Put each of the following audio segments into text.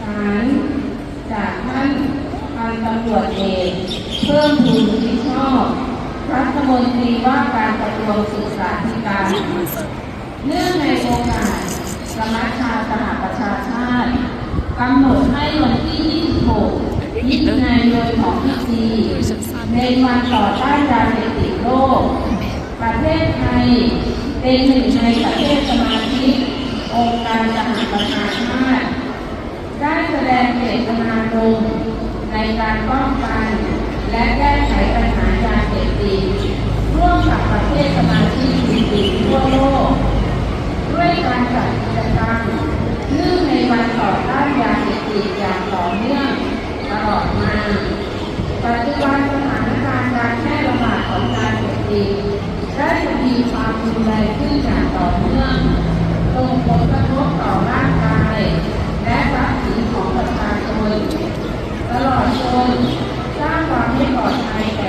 ศาลจากท่านพันตำรวจเอกเพิ่มพูนชิดชอบรัฐมนตรีว่าการกระทรวงศึกษาธิการ เนื่องในโอกาสสมัชชาสหประชาชาติกำหนดให้วันที่ 26มิถุนายนของทุกปีในวันต่อต้านยาเสพติดโลก ประเทศไทยเป็นหนึ่งในประเทศสมาชิก องค์การสหประชาชาติได้แสดงเจตนารมณ์ในการป้องกัน และแก้ไขปัญหายาเสพติดร่วมกับประเทศสมาชิกอื่นๆทั่วโลก ด้วยการจัดกิจกรรมเนื่องในวันต่อต้านยาเสพติดอย่างต่อเนื่องตลอดมาปัจจุบันสถานการณ์การแพร่ระบาดของยาเสพติดได้ทวีความรุนแรงขึ้นอย่างต่อเนื่องส่งผลกระทบต่อร่างกาย และทรัพย์สินของประชาชน ตลอดจนสร้างความไม่ปลอดภัยแก่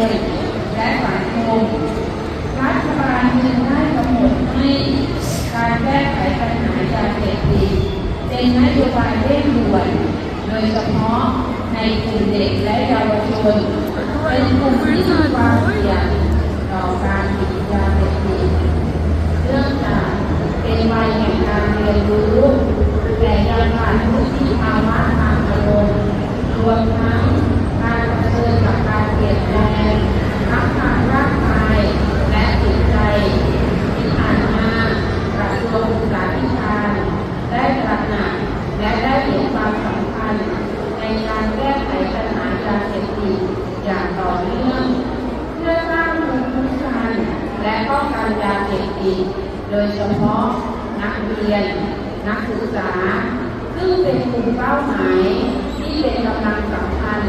ชุมชนและสังคมรัฐบาลจึงได้กำหนดให้การแก้ไขปัญหายาเสพติดเป็นนโยบายเร่งด่วน โดยเฉพาะในกลุ่มเด็กและเยาวชนเป็นกลุ่มที่มีความเสี่ยงต่อการติดยาเสพติดเนื่องจากเป็นวัยแห่งการเรียนรู้แต่ยังผ่านวุฒิภาวะทางอารมณ์รวมทั้งการเผชิญกับการเปลี่ยนแปลงทั้งทางร่างกายและจิตใจ ที่ผ่านมากระทรวงศึกษาธิการได้ตระหนักและได้เห็นความสำคัญในการแก้ไขปัญหายาเสพติดอย่างต่อเนื่อง เพื่อสร้างภูมิคุ้มกันและ ป้องกันยาเสพติดโดยเฉพาะนักเรียน นักศึกษา ซึ่งเป็นกลุ่มเป้าหมายที่เป็นกำลังสำคัญ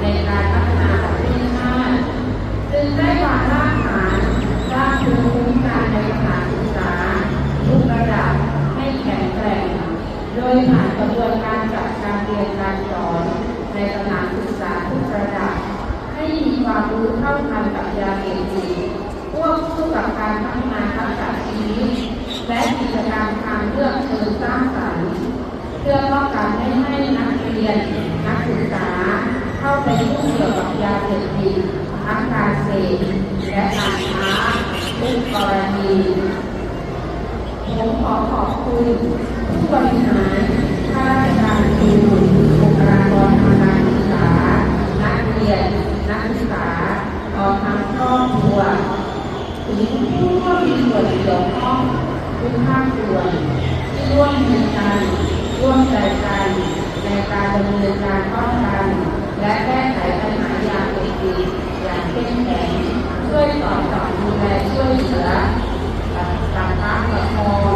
ในการพัฒนาประเทศชาติจึงได้วางรากฐานสร้างภูมิคุ้มกันในสถานศึกษาทุกระดับให้แข็งแกร่ง โดยผ่านกระบวนการจัดการเรียนการสอนในสถานศึกษาทุกระดับให้มีความรู้เท่าทันกับยาเสพติด ควบคู่กับการพัฒนาทักษะชีวิตและกิจกรรมทางเลือกเชิงสร้างสรรค์เพื่อป้องกันไม่ให้นักเรียนนักศึกษา เข้าไปยุ่งเกี่ยวกับยาเสพติดทั้งการเสพและการค้าทุกกรณีผมขอขอบคุณผู้บริหารข้าราชการครูบุคลากรทางการศึกษา นักเรียน นักศึกษาพร้อมทั้งครอบครัว ถึงผู้ร่วมมีส่วนเกี่ยวข้องทุกภาคส่วนที่ร่วมมือกัน ร่วมใจกัน ในการดำเนินการป้องกัน และแก้ไขปัญหายาเสพติดอย่างเข้มแข็งช่วยสอดส่องดูแลช่วยเหลือกับการประคอง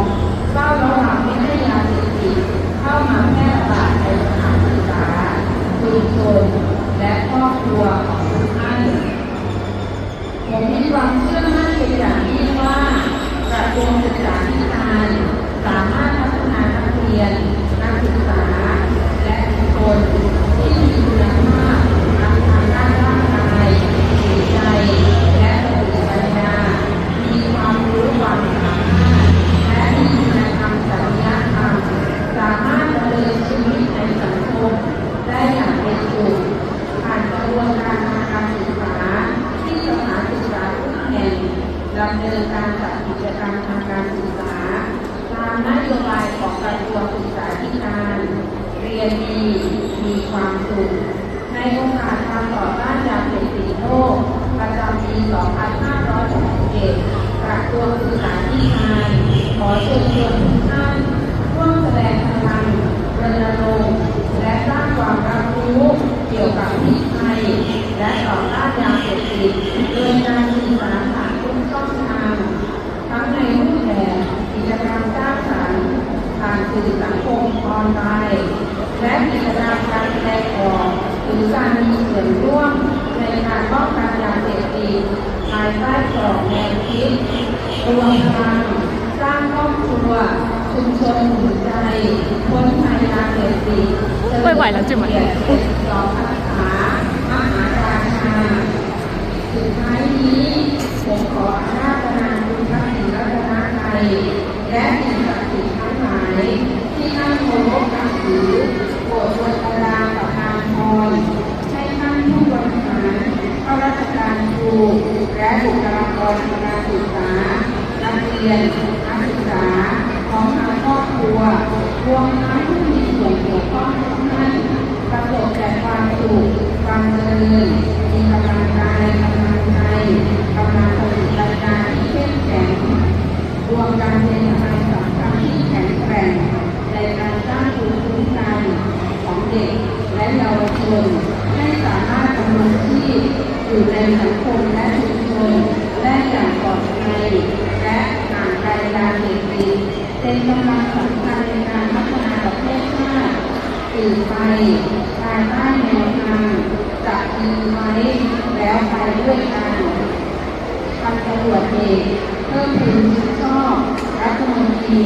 เฝ้าระวังไม่ให้ยาเสพติดเข้ามาแพร่ระบาดในสถานศึกษาชุมชนและครอบครัวของทุกท่าน ผมมีความเชื่อมั่นเป็นอย่างยิ่งว่ากระทรวงศึกษาธิการสามารถพัฒนานักเรียนนักศึกษาและทุกคนที่มีคุณภาพทั้งทางด้านร่างกายจิตใจ และสติปัญญา มีความรู้ความสามารถ และมีคุณธรรมจริยธรรม สามารถดำเนินชีวิตในสังคมได้อย่างเป็นสุข ผ่านกระบวนการทางการศึกษาที่สถานศึกษาทุกแห่งดำเนินการจัดกิจกรรมทางการศึกษา ตามนโยบายของกระทรวงศึกษาธิการ เรี ยนดีมีความสุขในโอกาสการต่อต้านยาเสพติดโลกประจำปี 2567กระทรวงศึกษาธิการขอเชิญชวนทุกท่านร่วมแสดงพลังรณรงค์และสร้างความรับรู้เกี่ยวกับพิษภัยและต่อต้านยาเสพติดโดยการสื่อสารผ่านทุกช่องทางทั้งในรูปแบบกิจกรรมสร้างสรรค์ผ่านสื่อสังคม ออนไลน์และกิจกรรมการแสดงออกหรือการมีส่วนร่วมในการป้องกันยาเสพติดภายใต้กรอบแนวคิดรวมพลังสร้างครอบครัวชุมชนหัวใจพ้นภัยยาเสพติดไม่ไหวแล้วจิ๋มอะเกียรรองพัฒนามหาราชาสุดท้ายนี้ บุคลากรทางการศึกษานักเรียนนักศึกษาของทางครอบครัวรวมทั้ง อื่นไปภายใต้แนวทางจับมือไว้แล้วไปด้วยกันพัตำรวจเอกเพิ่มพูนชอบรัฐมนตรี